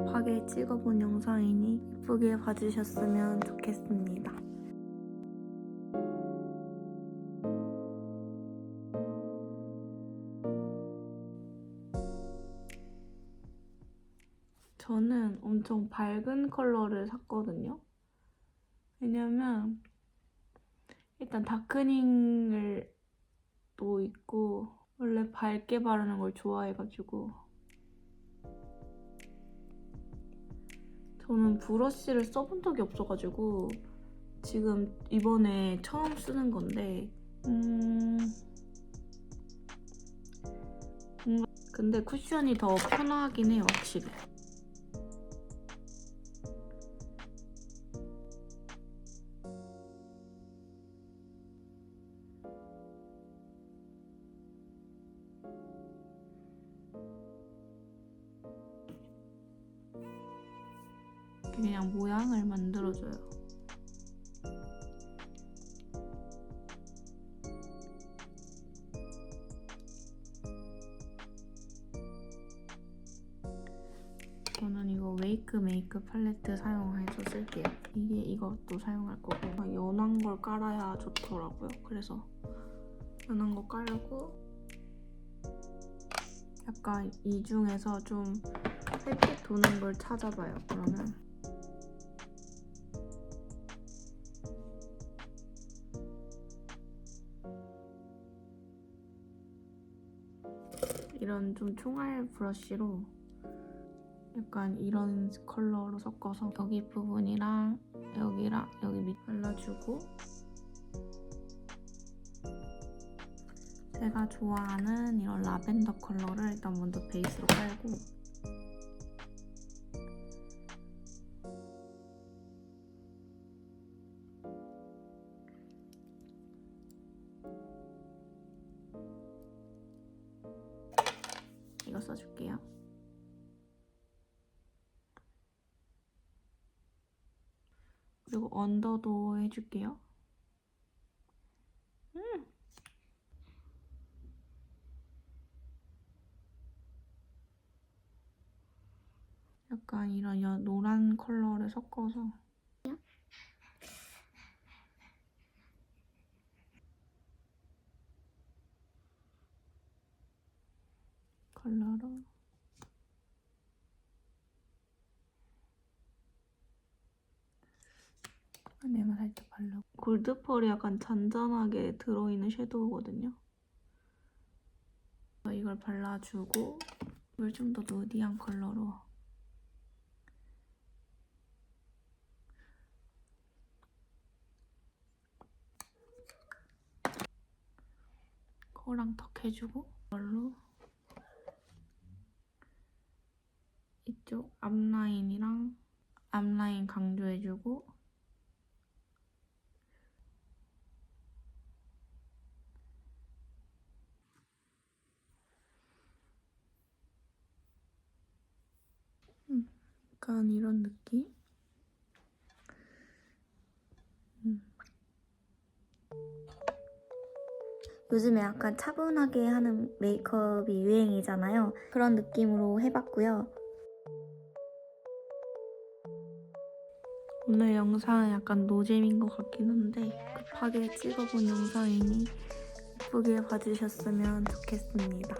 급하게 찍어본 영상이니 예쁘게 봐주셨으면 좋겠습니다. 저는 엄청 밝은 컬러를 샀거든요. 왜냐면 일단 다크닝을 또 있고 원래 밝게 바르는 걸 좋아해가지고 저는 브러쉬를 써본 적이 없어가지고 지금 이번에 처음 쓰는 건데 음 근데 쿠션이 더 편하긴 해요 확실히 그냥 모양을 만들어줘요. 저는 이거 웨이크 메이크 팔레트 사용해서 쓸게요. 이게 이것도 사용할 거고 연한 걸 깔아야 좋더라고요. 그래서 연한 거 깔고 약간 이 중에서 좀 햇빛 도는 걸 찾아봐요. 그러면 이런 좀 총알 브러쉬로 약간 이런 컬러로 섞어서 여기 부분이랑 여기랑 여기 밑 발라주고 제가 좋아하는 이런 라벤더 컬러를 일단 먼저 베이스로 깔고 이거 써줄게요. 그리고 언더도 해줄게요. 음. 약간 이런 여- 노란 컬러를 섞어서 컬러로 안에만 살짝 발라. 골드펄이 약간 잔잔하게 들어있는 섀도우거든요. 이걸 발라주고 이걸 좀더 누디한 컬러로 코랑 턱 해주고 이걸로 이쪽 앞라인이랑 앞라인 강조해주고 음, 약간 이런 느낌? 요즘에 약간 차분하게 하는 메이크업이 유행이잖아요. 그런 느낌으로 해봤고요. 오늘 영상은 약간 노잼인 것 같긴 한데 급하게 찍어본 영상이니 예쁘게 봐주셨으면 좋겠습니다.